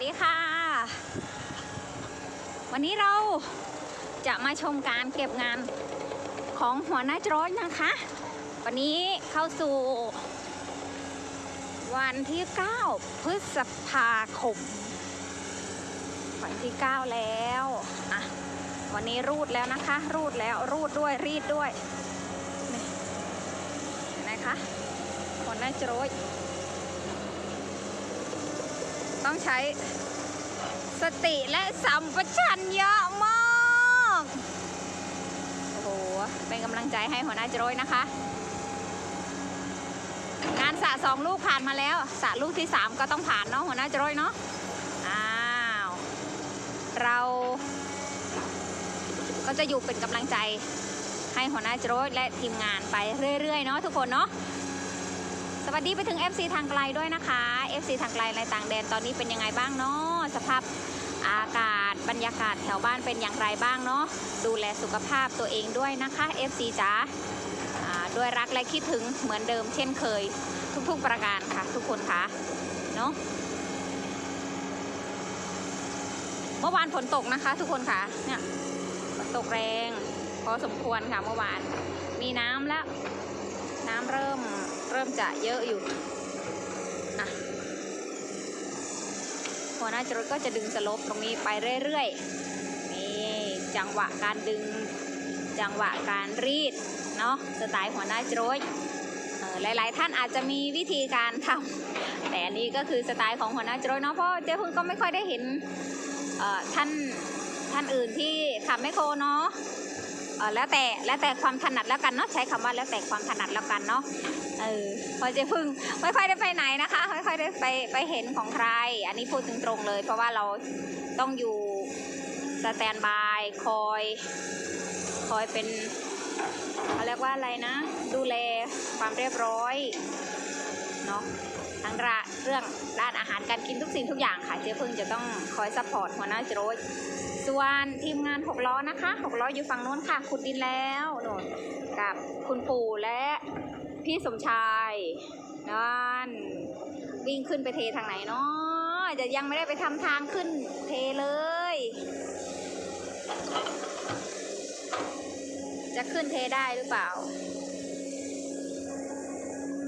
สวัสดีค่ะ วันนี้เราจะมาชมการเก็บงานของหัวหน้าจรยนะคะ วันนี้เข้าสู่ วันที่ 9 พฤษภาคม วันที่ 9 แล้วอะวันนี้รูดแล้วนะคะ รูดแล้วรูดด้วยรีดด้วยนี่เห็นคะหัวหน้าจรอย ต้องใช้สติและสัมปชัญญะมากโอ้โห เป็นกำลังใจให้หัวหน้าจรยนะคะ งานสะสองลูกผ่านมาแล้ว สะลูกที่สามก็ต้องผ่านเนาะหัวหน้าจรยเนาะ อ้าว เราก็จะอยู่เป็นกำลังใจให้หัวหน้าจรยและทีมงานไปเรื่อยๆเนาะทุกคนเนาะ วัสดีไปถึง FC ทางไกลด้วยนะคะ FC ทางไกลในต่างแดนตอนนี้เป็นยังไงบ้างเนาะสภาพอากาศบรรยากาศแถวบ้านเป็นอย่างไรบ้างเนาะดูแลสุขภาพตัวเองด้วยนะคะ FC จ๋าอ่าด้วยรักและคิดถึงเหมือนเดิมเช่นเคย ทุกๆประการค่ะ ทุกคนค่ะเนาะเมื่อวานฝนตกนะคะ ทุกคนค่ะเนี่ยฝนตกแรง พอสมควรค่ะเมื่อวาน มีน้ำแล้ว น้ำเริ่ม เริ่มจะเยอะอยู่อะหัวหน้าจรวดก็จะดึงสลบตรงนี้ไปเรื่อยๆนี่จังหวะการดึงจังหวะการรีดเนาะสไตล์หัวหน้าจรวดหลายๆ ท่านอาจจะมีวิธีการทำแต่อันนี้ก็คือสไตล์ของหัวหน้าจรวดเนาะเพราะเจ๊พึ่งก็ไม่ค่อยได้เห็นท่านท่านอื่นที่ขับไมคโครเนาะแล้วแต่แล้วแต่ความถนัดแล้วกันเนาะใช้คำว่าแล้วแต่ความถนัดแล้วกันเนาะ เออพอเจพึ่งไม่ค่อยได้ไปไหนนะคะไม่ค่อยได้ไปไปเห็นของใคร อันนี้พูดตรงๆเลย เพราะว่าเราต้องอยู่สแตนบายคอย คอยเป็นเขาเรียกว่าอะไรนะ ดูแลความเรียบร้อยเนาะทั้งระเรื่องร้านอาหารการกินทุกสิ่งทุกอย่างค่ะ เจ๊พึ่งจะต้องคอยซัพพอร์ตหัวหน้าโจรส่วนทีมงานหกล้อนะคะหกล้ออยู่ฝั่งโน้นค่ะ ขุดดินแล้วโน่นกับคุณปู่และ พี่สมชายนั่นวิ่งขึ้นไปเททางไหนเนาะจะยังไม่ได้ไปทำทางขึ้นเทเลย จะขึ้นเทได้หรือเปล่า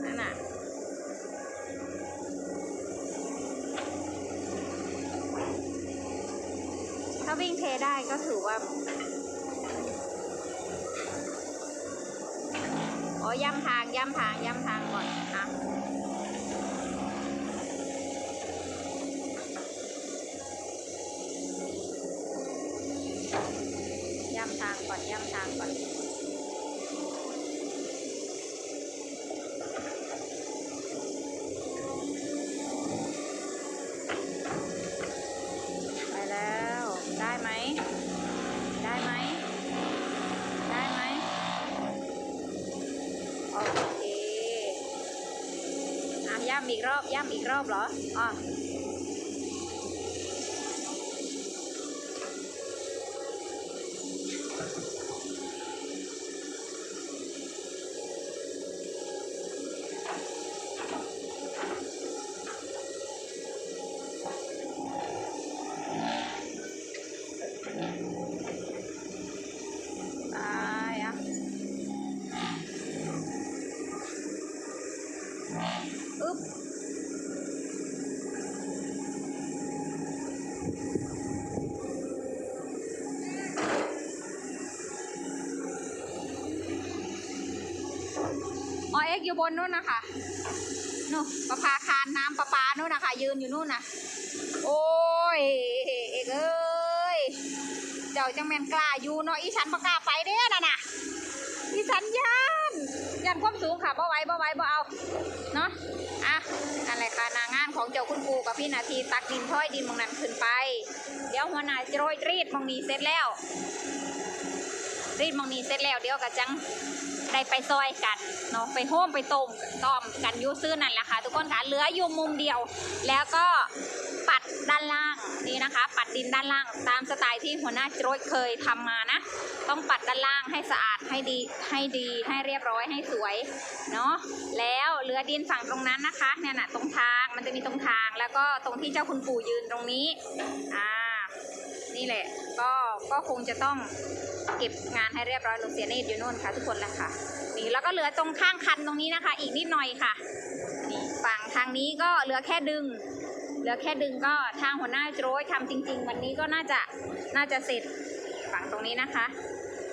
นั่นน่ะถ้าวิ่งเทได้ก็ถือว่า อ๋อ ย่ำทางย่ำทางย่ำทางก่อนอะย่ำทางก่อนย่ำทางก่อน ไปแล้ว ได้ไหม ได้ไหม ได้ไหม โอเคอะย่ำอีกรอบ ย่ำอีกรอบเหรออ๋อ เอ็กอยู่บนนู้นนะคะนู่นประภาคารน้ำประปานู่นนะคะ ยืนอยู่นู่นนะโอ้ยเอกเอ้ยเจ้าจังแมนกล้าอยู่เนาะอีฉันประกล้าไปเด้อน่ะน่ะอีฉันยันยันความสูงค่ะบ่ไหว้บ่ไหว้บ่เอาเนาะอะนั่นแหละค่ะนางงานของเจ้าคุณปูกับพี่นาทีตักดินถ้อยดินมองนั้นขึ้นไป เดี๋ยวหัวหน้าจะโรยรีดมองนี้เสร็จแล้วรีดมองนี้เสร็จแล้วเดี๋ยวกะจัง ได้ไปซอยกันเนาะไปโฮมไปต้มต้อมกันยูซื้อนั่นแหละค่ะทุกคนค่ะเหลืออยู่มุมเดียว แล้วก็ปัดด้านล่างนี่นะคะ ปัดดินด้านล่างตามสไตล์ที่หัวหน้าโจรเคยทำมานะ ต้องปัดด้านล่างให้สะอาดให้ดีให้ดีให้เรียบร้อยให้สวยเนาะแล้วเหลือดินฝั่งตรงนั้นนะคะเนี่ยนะตรงทางมันจะมีตรงทางแล้วก็ตรงที่เจ้าคุณปู่ยืนตรงนี้อ่านี่แหละก็ก็คงจะต้อง เก็บงานให้เรียบร้อยลงเสียเนตอยู่นู่นค่ะ ทุกคนแหละค่ะ นี่แล้วก็เหลือตรงข้างคันตรงนี้นะคะ อีกนิดหน่อยค่ะนี่ฝั่งทางนี้ก็เหลือแค่ดึง เหลือแค่ดึงก็ทางหัวหน้าโจรทำจริง ๆ วันนี้ก็น่าจะน่าจะเสร็จฝั่งตรงนี้นะคะ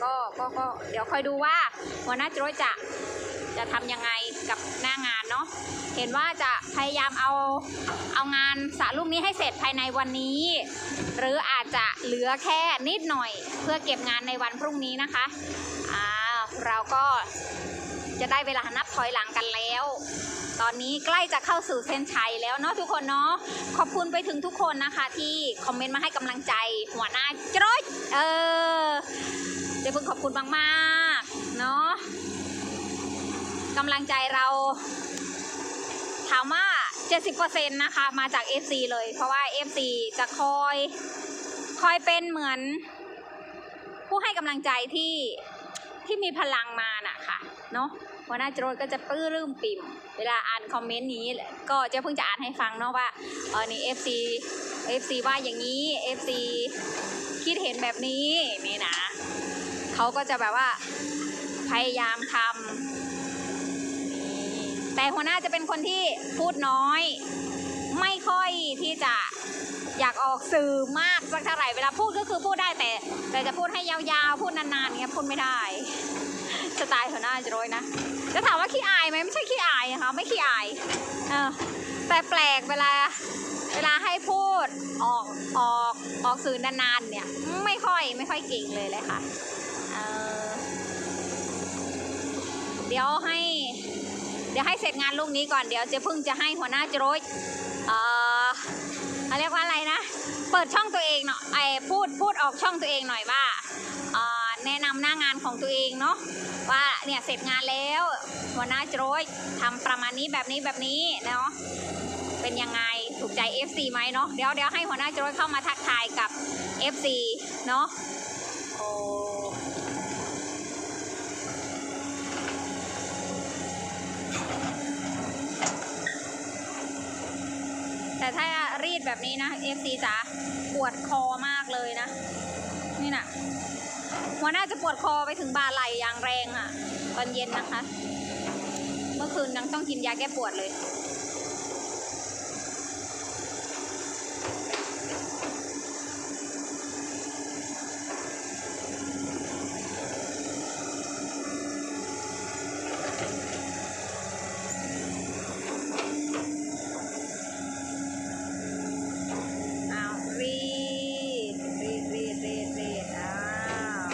ก็ก็ก็เดี๋ยวคอยดูว่าหัวหน้าโจรจะ จะทำยังไงกับหน้างานเนาะเห็นว่าจะพยายามเอาเอางานสระลูกนี้ให้เสร็จภายในวันนี้ หรืออาจจะเหลือแค่นิดหน่อย เพื่อเก็บงานในวันพรุ่งนี้นะคะอ่าเราก็จะได้เวลานับถอยหลังกันแล้ว ตอนนี้ใกล้จะเข้าสู่เส้นชัยแล้วเนาะทุกคนเนาะ ขอบคุณไปถึงทุกคนนะคะ ที่คอมเมนต์มาให้กำลังใจหัวหน้าจรอยเออจะเพิ่งขอบคุณมากๆ เนาะ กำลังใจเรา ถามว่า 70%นะคะ มาจาก FC เลย เพราะว่า FC จะคอย คอยเป็นเหมือน ผู้ให้กำลังใจที่ที่มีพลังมาน่ะค่ะ เนาะหัวหน้าโจรก็จะปลื้มปิ่ม เวลาอ่านคอมเมนต์นี้ ก็จะเพิ่งจะอ่านให้ฟังเนาะว่าเออนี่ FC FC ว่าอย่างนี้ FC คิดเห็นแบบนี้นี่นะ เขาก็จะแบบว่าพยายามทำ แต่หัวหน้าจะเป็นคนที่พูดน้อย ไม่ค่อยที่จะอยากออกสื่อมากสักเท่าไหร่เวลาพูดก็คือพูดได้แต่ แต่จะพูดให้ยาวๆ พูดนานๆเงี้ยพูดไม่ได้สไตล์หัวหน้าจะโรยนะจะถามว่าขี้อายไหมไม่ใช่ขี้อายนะคะไม่ขี้อายเออแต่แปลกเวลาเวลาให้พูดออกออกออกสื่อนานๆเนี่ย ไม่ค่อยไม่ค่อยเก่งเลยเลยค่ะเออเดี๋ยวให้ ดี๋ยวให้เสร็จงานลูกนี้ก่อนเดี๋ยวเจะพึ่งจะให้หัวหน้าโจรยเอ่อเขาเรียกว่าอะไรนะ เปิดช่องตัวเองเนาะไอพูดพูดออกช่องตัวเองหน่อยว่าเอ่อแนะนำหน้างานของตัวเองเนาะว่าเนี่ยเสร็จงานแล้วหัวหน้าโจรยทำประมาณนี้แบบนี้แบบนี้เนาะเป็นยังไงถูกใจ FC ไหมเนาะเดี๋ยวเดี๋ยวให้หัวหน้าโจรยเข้ามาทักทายกับ FC เนาะโอ้แต่ ถ้ารีดแบบนี้นะ FC จ๋าปวดคอมากเลยนะ นี่น่ะหัวหน้าจะปวดคอไปถึงบ่าไหล่อย่างแรงอะ่ะ ตอนเย็นนะคะ เมื่อคืนยังต้องกินยาแก้ปวดเลย อ้าวรีดรีดรีดรีดรีดอ้าว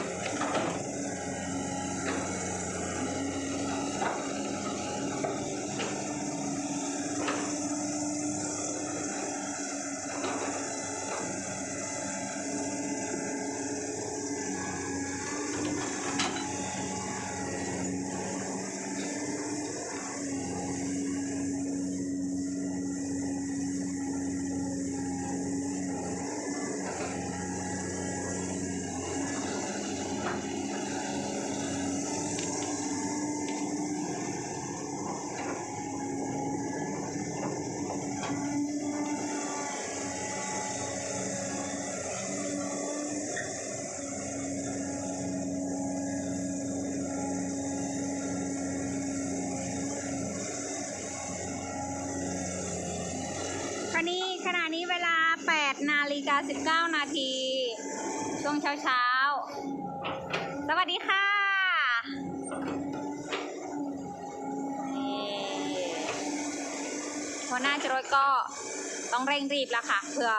ขณะนี้ขณะนี้เวลา 8นาฬิกา19 นาที ช่วงเช้าเช้าๆ สวัสดีค่ะหัวหน้าจรถก็ต้องเร่งรีบแล้วค่ะเพื่อ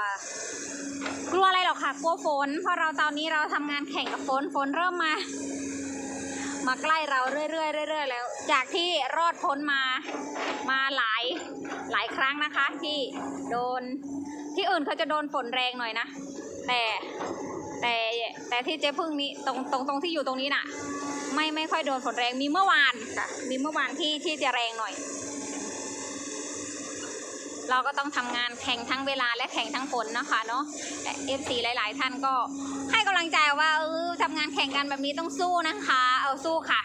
กลัวอะไรหรอกค่ะกลัวฝน เพราะเราตอนนี้เราทำงานแข่งกับฝนฝนเริ่มมา มาใกล้เราเรื่อยๆเรื่อยๆแล้ว จากที่รอดพ้นมามาหลายหลายครั้งนะคะที่โดน ที่อื่นเขาจะโดนฝนแรงหน่อยนะ แต่แต่แต่ที่เจ๊พึ่งนี้ตรงตรงตรงที่อยู่ตรงนี้น่ะ ไม่ไม่ค่อยโดนฝนแรงมีเมื่อวานค่ะ มีเมื่อวานที่ที่จะแรงหน่อย เราก็ต้องทำงานแข่งทั้งเวลาและแข่งทั้งฝนนะคะเนาะเอฟซีหลาย ๆ ท่านก็ให้กำลังใจว่าเออทำงานแข่งกันแบบนี้ต้องสู้นะคะ เอาสู้ค่ะ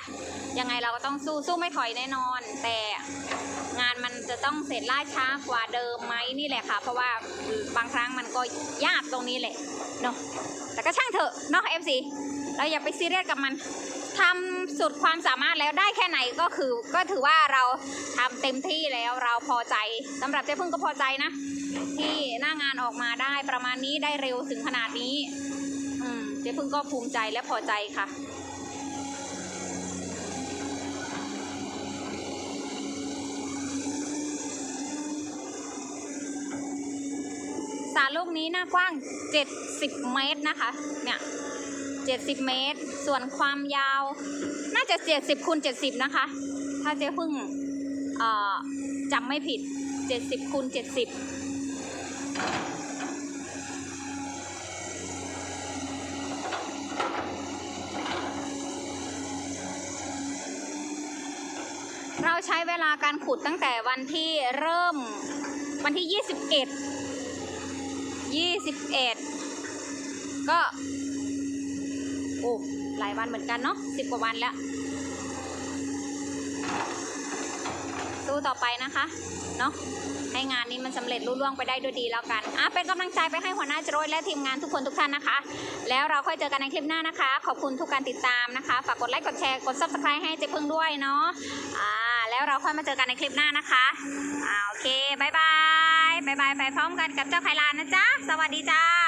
ยังไงเราก็ต้องสู้สู้ไม่ถอยแน่นอน แต่ งานมันจะต้องเสร็จล่าช้ากว่าเดิมไหมนี่แหละค่ะ เพราะว่าบางครั้งมันก็ยากตรงนี้แหละเนาะแต่ก็ช่างเถอะเนาะเอฟซีเราอย่าไปซีเรียสกับมันทำสุดความสามารถแล้วได้แค่ไหนก็คือก็ถือว่าเราทำเต็มที่แล้วเราพอใจสำหรับเจ๊พึ่งก็พอใจนะ ที่หน้างานออกมาได้ประมาณนี้ได้เร็วถึงขนาดนี้อืมเจ๊พึ่งก็ภูมิใจและพอใจค่ะ สาร ลูกนี้หน้ากว้าง 70 เมตรนะคะ เนี่ย 70 เมตร ส่วนความยาว น่าจะ 70คูณ70 นะคะ ถ้าเจ๊พึ่งจำไม่ผิด 70คูณ70เราใช้เวลาการขุดตั้งแต่วันที่เริ่มวันที่ 21 21ก็โอ้หลายวันเหมือนกันเนาะสิบกว่าวันแล้ว สู้ต่อไปนะคะเนาะให้งานนี้มันสำเร็จรุ่ล่วงไปได้ด้วยดีแล้วกันอะเป็นกำลังใจไปให้หัวหน้าโจรยและทีมงานทุกคนทุกท่านนะคะ แล้วเราค่อยเจอกันในคลิปหน้านะคะ ขอบคุณทุกการติดตามนะคะ ฝากกดไลค์กดแชร์กด subscribe ให้เจ๊พึ่งด้วยเนาะอ่าแล้วเราค่อยมาเจอกันในคลิปหน้านะคะอ่าโอเคบายบาย บายบายไปพร้อมกันกับเจ้าไคลานนะจ๊ะ สวัสดีจ้า